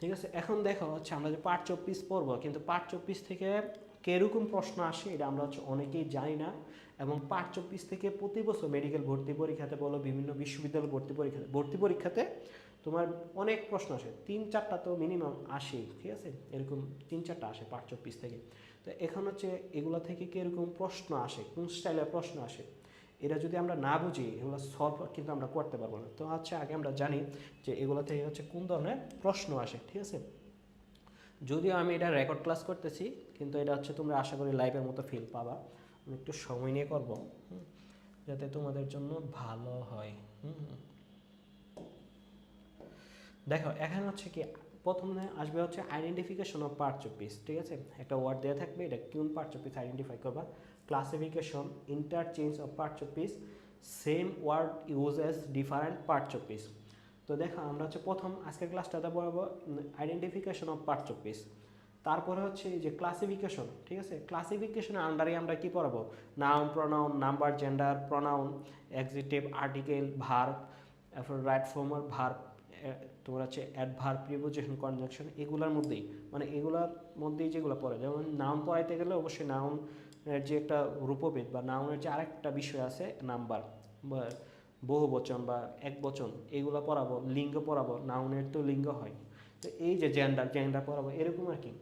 ঠিক আছে? এখন দেখো হচ্ছে আমরা যে পার্ট চব্বিশ পড়ব, কিন্তু পার্ট চব্বিশ থেকে কীরকম প্রশ্ন আসে এটা আমরা হচ্ছে অনেকেই জানি না এবং পার্ট চব্বিশ থেকে প্রতি বছর মেডিকেল ভর্তি পরীক্ষাতে বলো, বিভিন্ন বিশ্ববিদ্যালয় ভর্তি পরীক্ষাতে ভর্তি পরীক্ষাতে তোমার অনেক প্রশ্ন আসে। তিন চারটা তো মিনিমাম আসেই, ঠিক আছে? এরকম তিন চারটা আসে পার্ট চব্বিশ থেকে। তো এখন হচ্ছে এগুলো থেকে কীরকম প্রশ্ন আসে, কোন স্টাইলের প্রশ্ন আসে? এটা যদি আমরা না বুঝি, এগুলো সলভ কিন্তু আমরা করতে পারব না। তো হচ্ছে আগে আমরা জানি যে এগুলো থেকে হচ্ছে কোন ধরনের প্রশ্ন আসে, ঠিক আছে? যদিও আমি এটা রেকর্ড ক্লাস করতেছি, কিন্তু এটা হচ্ছে তোমরা আশা করি লাইভের মতো ফিল পাবা। আমি একটু সময় নিয়ে করব যাতে তোমাদের জন্য ভালো হয়। দেখো, এখানে হচ্ছে কি, প্রথমে আসবে হচ্ছে আইডেন্টিফিকেশন অফ পার্ট চব্বিশ ঠিক আছে? একটা ওয়ার্ড দেওয়া থাকবে, এটা কোন পার্ট চব্বিশ আইডেন্টিফাই করবা? ক্লাসিফিকেশন ইন্টারচেঞ্জ অফ পার্ট চব্বিশ same word use as different part চব্বিশ তো দেখো, আমরা হচ্ছে প্রথম আজকের ক্লাসটাতে পড়াবো আইডেন্টিফিকেশন অফ পার্ট চব্বিশ তারপরে হচ্ছে যে ক্লাসিফিকেশন ঠিক আছে? ক্লাসিফিকেশনের আন্ডারে আমরা কি পড়াবো? Noun pronoun number gender pronoun adjective article verb তারপর রাইট ফর্মার ভার্ব তোমার হচ্ছে অ্যাডভার প্রিপোজিশন কনজাংশন এগুলোর মধ্যেই মানে এগুলোর মধ্যেই যেগুলো পড়ে, যেমন নাউন পড়াইতে গেলে অবশ্যই নাউন যে একটা রূপভেদ বা নাউনের যে আরেকটা বিষয় আছে, নাম্বার, বা বহু বচন বা এক বচন এগুলো পড়াবো লিঙ্গ পড়াবো নাউনের তো লিঙ্গ হয়। তো এই যে জেন্ডার জেন্ডার পড়াবো এরকম আর কি।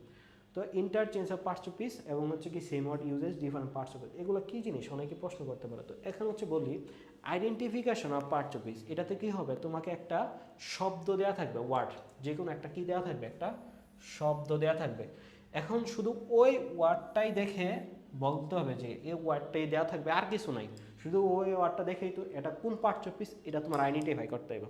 তো interchange of parts of speech এবং হচ্ছে কি same word uses different parts of এগুলো কী জিনিস? অনেকে প্রশ্ন করতে পারে। তো এখন হচ্ছে বলি identification of parts of speech এটাতে কী হবে? তোমাকে একটা শব্দ দেওয়া থাকবে ওয়ার্ড যে কোনো একটা কী দেওয়া থাকবে? একটা শব্দ দেওয়া থাকবে। এখন শুধু ওই ওয়ার্ডটাই দেখে বলতে হবে যে এই ওয়ার্ডটাই দেওয়া থাকবে, আর কিছু নাই। শুধু ওই ওয়ার্ডটা দেখেই তো এটা কোন পার্টস অফ পিস এটা তোমার আইডেন্টিফাই করতে হবে।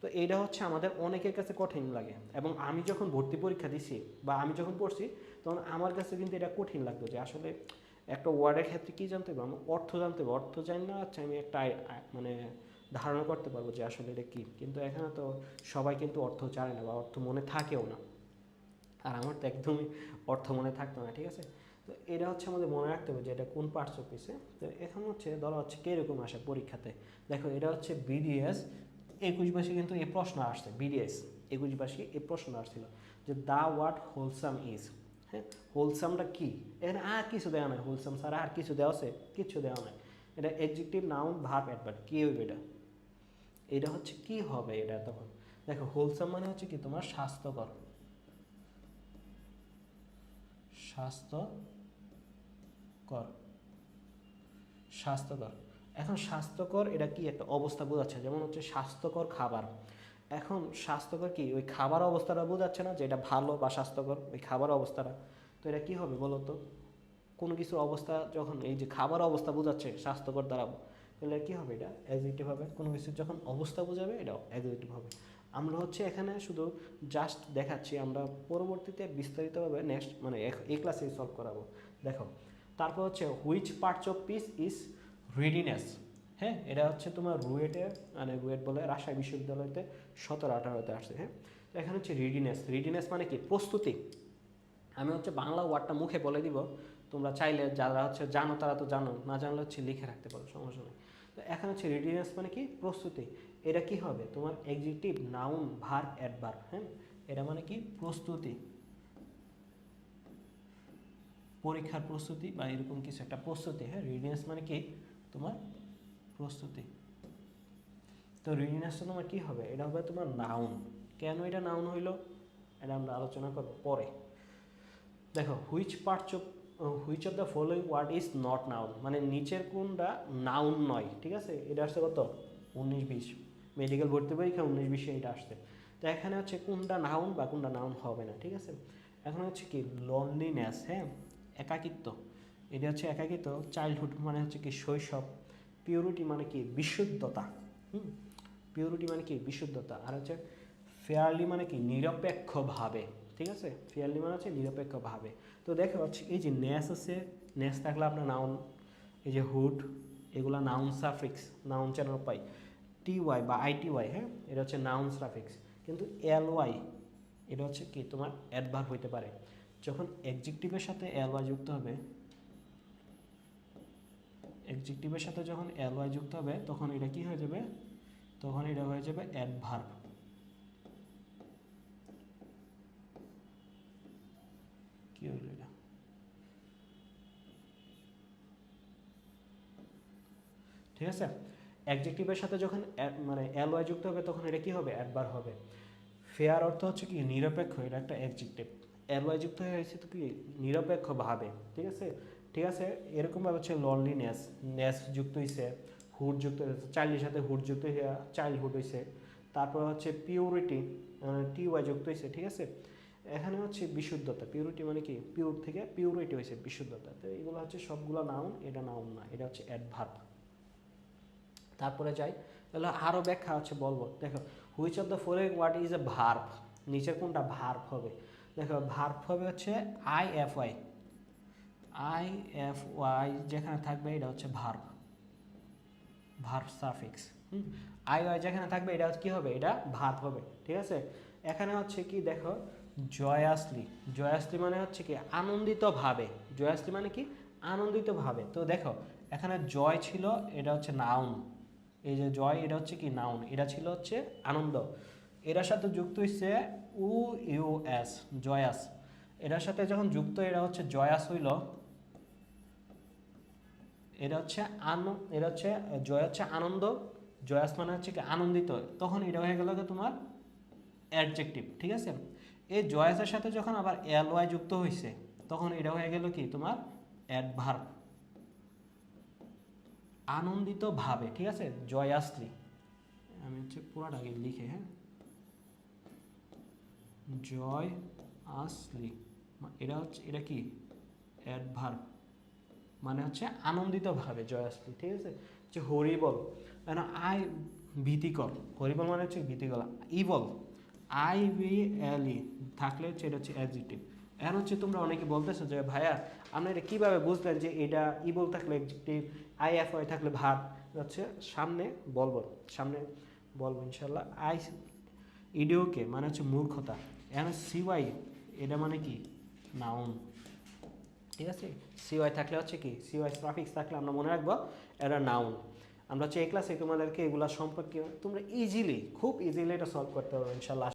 তো এইটা হচ্ছে আমাদের অনেকের কাছে কঠিন লাগে, এবং আমি যখন ভর্তি পরীক্ষা দিছি বা আমি যখন পড়ছি, তখন আমার কাছে কিন্তু এটা কঠিন লাগতো যে আসলে একটা ওয়ার্ডের ক্ষেত্রে কী জানতে হবে? আমার অর্থ জানতে হবে। অর্থ জানি না আচ্ছা আমি একটা মানে ধারণা করতে পারব যে আসলে এটা কী। কিন্তু এখানে তো সবাই কিন্তু অর্থ জানে না বা অর্থ মনে থাকেও না। আর আমার তো একদমই অর্থ মনে থাকতো না, ঠিক আছে? তো এটা হচ্ছে আমাদের মনে রাখতে হবে যে এটা কোন পার্টস অফ পিসে তো এখন হচ্ছে ধরো হচ্ছে কীরকম আসে পরীক্ষাতে? দেখো এটা হচ্ছে বিডিএস একুশ বাসী কিন্তু এই প্রশ্ন আসছে বিডিএস একুশ বাসী এই প্রশ্ন আসছিল যে দা ওয়াট হোলসাম ইজ হ্যাঁ? হোলসামটা কি? এখানে আর কিছু দেওয়া নাই হোলসাম ছাড়া আর কিছু দেওয়া আছে? কিছু দেওয়া নাই। এটা এক্সিকিউটিভ নাউন ভার্ব অ্যাডভার্ব কী হবে এটা? এটা হচ্ছে কি হবে এটা তখন? দেখো হোলসাম মানে হচ্ছে কি তোমার স্বাস্থ্যকর। স্বাস্থ্যকর স্বাস্থ্যকর। এখন স্বাস্থ্যকর এটা কি একটা অবস্থা বোঝাচ্ছে? যেমন হচ্ছে স্বাস্থ্যকর খাবার। এখন স্বাস্থ্যকর কি? ওই খাবার অবস্থাটা বোঝাচ্ছে না যে এটা ভালো বা স্বাস্থ্যকর ওই খাবার অবস্থাটা। তো এটা কি হবে বলো তো কোনো কিছুর অবস্থা যখন এই যে খাবার অবস্থা বোঝাচ্ছে স্বাস্থ্যকর দ্বারা, তাহলে কি হবে এটা? অ্যাজিটিভ হবে। কোনো কিছুর যখন অবস্থা বোঝাবে এটা অ্যাজিটিভ হবে। আমরা হচ্ছে এখানে শুধু জাস্ট দেখাচ্ছি, আমরা পরবর্তীতে বিস্তারিতভাবে নেক্সট মানে এই ক্লাসে সলভ করাবো। দেখো, তারপর হচ্ছে which parts of speech is readiness হ্যাঁ এটা হচ্ছে তোমার রুয়েটে মানে রুয়েট বলে রাজশাহী বিশ্ববিদ্যালয়তে সতেরো আঠারোতে আসছে হ্যাঁ? এখানে হচ্ছে রিডিনেস রিডিনেস মানে কি? প্রস্তুতি। আমি হচ্ছে বাংলা ওয়ার্ডটা মুখে বলে দিব, তোমরা চাইলে যারা হচ্ছে জানো তারা তো জানো, না জানলে হচ্ছে লিখে রাখতে পারো, সমস্যা নেই। তো এখন হচ্ছে রিডিনেস মানে কি? প্রস্তুতি। এটা কি হবে? তোমার এক্সিকিউটিভ নাউন ভার অ্যাডভার হ্যাঁ? এটা মানে কি? প্রস্তুতি। পরীক্ষার প্রস্তুতি বা এরকম কিছু একটা প্রস্তুতি হ্যাঁ? রিডিনেস মানে কি? তোমার প্রস্তুতি। তো রিডিনেসটা তোমার কি হবে? এটা হবে তোমার নাউন কেন এটা নাউন হইল? এটা আমরা আলোচনা করব পরে। দেখো which parts of which of the following word is not noun মানে নিচের কোনটা নাউন নয়, ঠিক আছে? এটা আসছে কত? উনিশ, বিশ। মেডিকেল ভর্তি পরীক্ষা, উনিশ, বিশে এটা আসছে। তো এখানে হচ্ছে কোনটা নাউন বা কোনটা নাউন হবে না, ঠিক আছে? এখন হচ্ছে কি লনলিনেস হ্যাঁ? একাকিত্ব। এটা হচ্ছে একাকিত্ব চাইল্ডহুড মানে হচ্ছে কি শৈশব। পিউরিটি মানে কি বিশুদ্ধতা, হুম? পিউরিটি মানে কি বিশুদ্ধতা? আর হচ্ছে ফেয়ারলি মানে কি নিরপেক্ষভাবে, ঠিক আছে? ফেয়ারলি মানে হচ্ছে নিরপেক্ষভাবে। তো দেখো হচ্ছে এই যে নেস আছে নেস থাকলে আপনার নাউন এই যে হুড এগুলো নাউন সাফিক্স নাউন চ্যানেল পাই। টি বা আইটি হ্যাঁ? এটা হচ্ছে নাউন সাফিক্স কিন্তু এল এটা হচ্ছে কি? তোমার অ্যাডভার্ব হইতে পারে। যখন এক্সিকটিভের সাথে এল যুক্ত হবে এক্সিকটিভের সাথে যখন এল যুক্ত হবে, তখন এটা কি হয়ে যাবে? তখন এটা হয়ে যাবে অ্যাডভার্ব কি হইল এটা? ঠিক আছে? অ্যাডজেক্টিভের সাথে যখন মানে এল ওয়াই যুক্ত হবে, তখন এটা কি হবে? অ্যাডবার হবে। ফেয়ার অর্থ হচ্ছে কি? নিরপেক্ষ, এটা একটা অ্যাডজেক্টিভ এল ওয়াই যুক্ত হয়ে হয়েছে তো কি? নিরপেক্ষ ভাবে, ঠিক আছে? ঠিক আছে? এরকমভাবে হচ্ছে লনলিনেস নেস যুক্ত হয়েছে হুড যুক্ত হয়েছে চাইল্ডের সাথে হুড যুক্ত হয়ে চাইল্ডহুড হয়েছে তারপর হচ্ছে পিউরিটি টি ওয়াই যুক্ত হয়েছে ঠিক আছে? এখানে হচ্ছে বিশুদ্ধতা পিউরিটি মানে কি? পিওর থেকে পিউরিটি হয়েছে বিশুদ্ধতা। তো এগুলো হচ্ছে সবগুলো নাউন এটা নাউন না, এটা হচ্ছে অ্যাডভার্ব তারপরে যাই। তাহলে আরও ব্যাখ্যা হচ্ছে বলব। দেখো which of the following word is a verb নিচের কোনটা? ভার্ভ হবে। দেখো ভার্ব হবে হচ্ছে I F Y I F Y যেখানে থাকবে, এটা হচ্ছে verb verb suffix hmm? I Y যেখানে থাকবে, এটা কী হবে? এটা ভার্ভ হবে। ঠিক আছে? এখানে হচ্ছে কি, দেখো জয়াসলি জয়াসলি মানে হচ্ছে কি, আনন্দিতভাবে। জয়াসলি মানে কি? আনন্দিতভাবে। তো দেখো, এখানে জয় ছিল, এটা হচ্ছে নাউন এই যে জয়, এটা হচ্ছে কি নাউন এটা ছিল হচ্ছে আনন্দ। এটার সাথে যুক্ত হচ্ছে উ, ইউ, এস, জয়াস। এটার সাথে যখন যুক্ত, এটা হচ্ছে জয়াস হইল। এটা হচ্ছে আন এটা হচ্ছে, জয় হচ্ছে আনন্দ। জয়াস মানে হচ্ছে কি আনন্দিত। তখন এটা হয়ে গেল তোমার অ্যাডজেক্টিভ ঠিক আছে? এই জয়াসের সাথে যখন আবার এল ওয়াই যুক্ত হয়েছে তখন এটা হয়ে গেল কি তোমার অ্যাডভার্ব আনন্দিত ভাবে ঠিক আছে? জয়াসলি আমি হচ্ছে পুরাটা আগে লিখে হ্যাঁ? জয় আসলি এটা হচ্ছে, এটা কি? অ্যাডভার্ব। মানে হচ্ছে আনন্দিতভাবে জয়াসলি ঠিক আছে? হচ্ছে হরিবল। কেন আই, ভীতিকর। হরিবল মানে হচ্ছে ভীতিকর। Ible. I B L E. থাকলে হচ্ছে এটা হচ্ছে অ্যাডজেক্টিভ। এখন হচ্ছে তোমরা অনেকে বলতেছো যে, ভাইয়া, আপনি এটা কীভাবে বুঝলেন যে এটা ইবল থাকলে আই এফ ওয়াই থাকলে ভার হচ্ছে সামনে বলব সামনে বলব ইনশাল্লাহ আই ইডিওকে মানে হচ্ছে মূর্খতা। এখন সিওয়াই, এটা মানে কি? নাউন। ঠিক আছে? সিওয়াই থাকলে হচ্ছে কি? সিওয়াই ট্রাফিক্স থাকলে আমরা মনে রাখব এটা নাউন। আমরা হচ্ছে এই ক্লাসে তোমাদেরকে এগুলা সম্পর্কে তোমরা ইজিলি খুব ইজিলি এটা সলভ করতে পারবে ইনশাল্লাহ